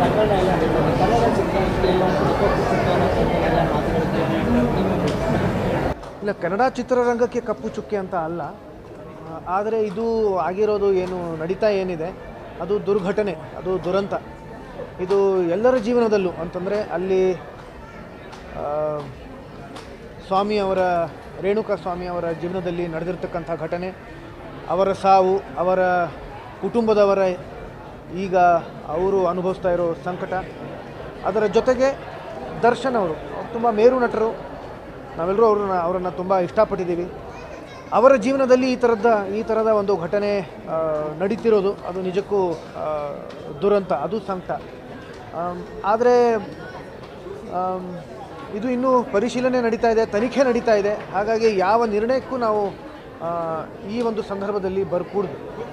ಕನ್ನಡ ಎಲ್ಲ ಇಲ್ಲ, ಕನ್ನಡ ಚಿತ್ರರಂಗಕ್ಕೆ ಕಪ್ಪು ಚುಕ್ಕೆ ಅಂತ ಅಲ್ಲ. ಆದರೆ ಇದು ಆಗಿರೋದು ಏನು ನಡೀತಾ ಏನಿದೆ, ಅದು ದುರ್ಘಟನೆ, ಅದು ದುರಂತ. ಇದು ಎಲ್ಲರ ಜೀವನದಲ್ಲೂ ಅಂತಂದರೆ ಅಲ್ಲಿ ಸ್ವಾಮಿ ಅವರ ರೇಣುಕಾ ಸ್ವಾಮಿ ಅವರ ಜೀವನದಲ್ಲಿ ನಡೆದಿರ್ತಕ್ಕಂಥ ಘಟನೆ ಅವರ ಸಾವು, ಅವರ ಕುಟುಂಬದವರ ಈಗ ಅವರು ಅನುಭವಿಸ್ತಾ ಇರೋ ಸಂಕಟ. ಅದರ ಜೊತೆಗೆ ದರ್ಶನ್ ಅವರು ತುಂಬ ಮೇರು ನಟರು. ನಾವೆಲ್ಲರೂ ಅವ್ರನ್ನ, ಅವರನ್ನು ತುಂಬ ಇಷ್ಟಪಟ್ಟಿದ್ದೀವಿ. ಅವರ ಜೀವನದಲ್ಲಿ ಈ ಥರದ ಈ ಥರದ ಒಂದು ಘಟನೆ ನಡೀತಿರೋದು, ಅದು ನಿಜಕ್ಕೂ ದುರಂತ, ಅದು ಸಂಕಟ. ಆದರೆ ಇದು ಇನ್ನೂ ಪರಿಶೀಲನೆ ನಡೀತಾ ಇದೆ, ತನಿಖೆ ನಡೀತಾ ಇದೆ. ಹಾಗಾಗಿ ಯಾವ ನಿರ್ಣಯಕ್ಕೂ ನಾವು ಈ ಒಂದು ಸಂದರ್ಭದಲ್ಲಿ ಬರ್ಕೂಡ್ದು.